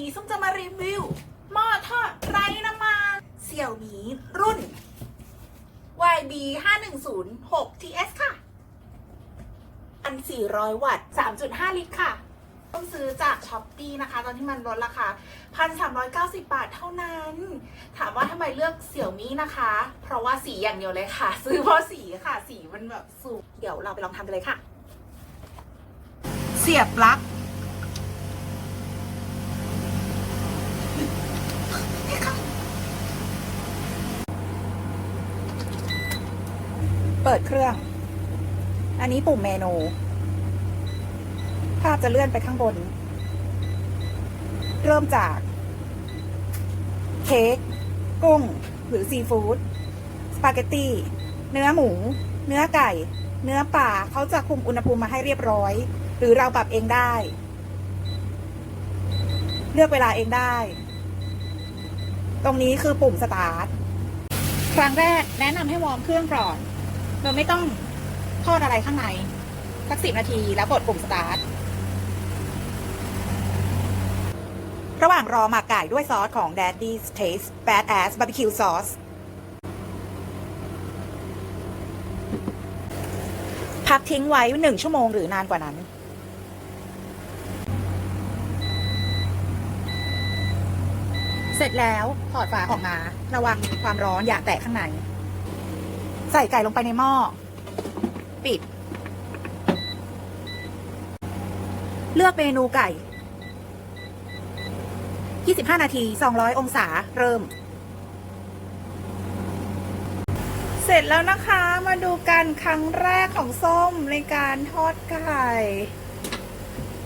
นี้ส้มจะมารีวิวหม้อทอดไร้น้ำมันเสี่ยวหมีรุ่น YB 5 1 0 6 TS ค่ะ อัน 400 วัตต์ 3.5 ลิตรค่ะ ต้องซื้อจากช้อปปีนะคะ ตอนที่มันลดราคา 1,390 บาทเท่านั้น ถามว่าทำไมเลือกเสี่ยวมีนะคะ เพราะว่าสีอย่างเดียวเลยค่ะ ซื้อเพราะสีค่ะ สีมันแบบสูงเดี๋ยวเราไปลองทำกันเลยค่ะ เสียบลัก ปิดเครื่อง อันนี้ปุ่มเมนู ภาพจะเลื่อนไปข้างบน เริ่มจาก เค้กกุ้ง หรือซีฟู้ดสปาเกตตี้ เนื้อหมู เนื้อไก่ เนื้อป่าเขาจะคุมอุณหภูมิมาให้เรียบร้อย หรือเราปรับเองได้ เลือกเวลาเองได้ ตรงนี้คือปุ่มสตาร์ทครั้งแรกแนะนำให้วอร์มเครื่องก่อน โดยไม่ต้องทอดอะไรข้างในสักสิบนาทีแล้วกดปุ่มสตาร์ท ระหว่างรอหมักไก่ด้วยซอสของ Daddy's Taste Badass Barbecue Sauce พักทิ้งไว้หนึ่งชั่วโมงหรือนานกว่านั้น เสร็จแล้วถอดฝาออกมา ระวังความร้อนอย่าแตะข้างใน ใส่ไก่ลงไปในหม้อ ปิด เลือกเมนูไก่ 25 นาที 200 องศา เริ่ม เสร็จแล้วนะคะ มาดูกันครั้งแรกของส้มในการทอดไก่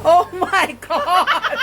โอ้ my god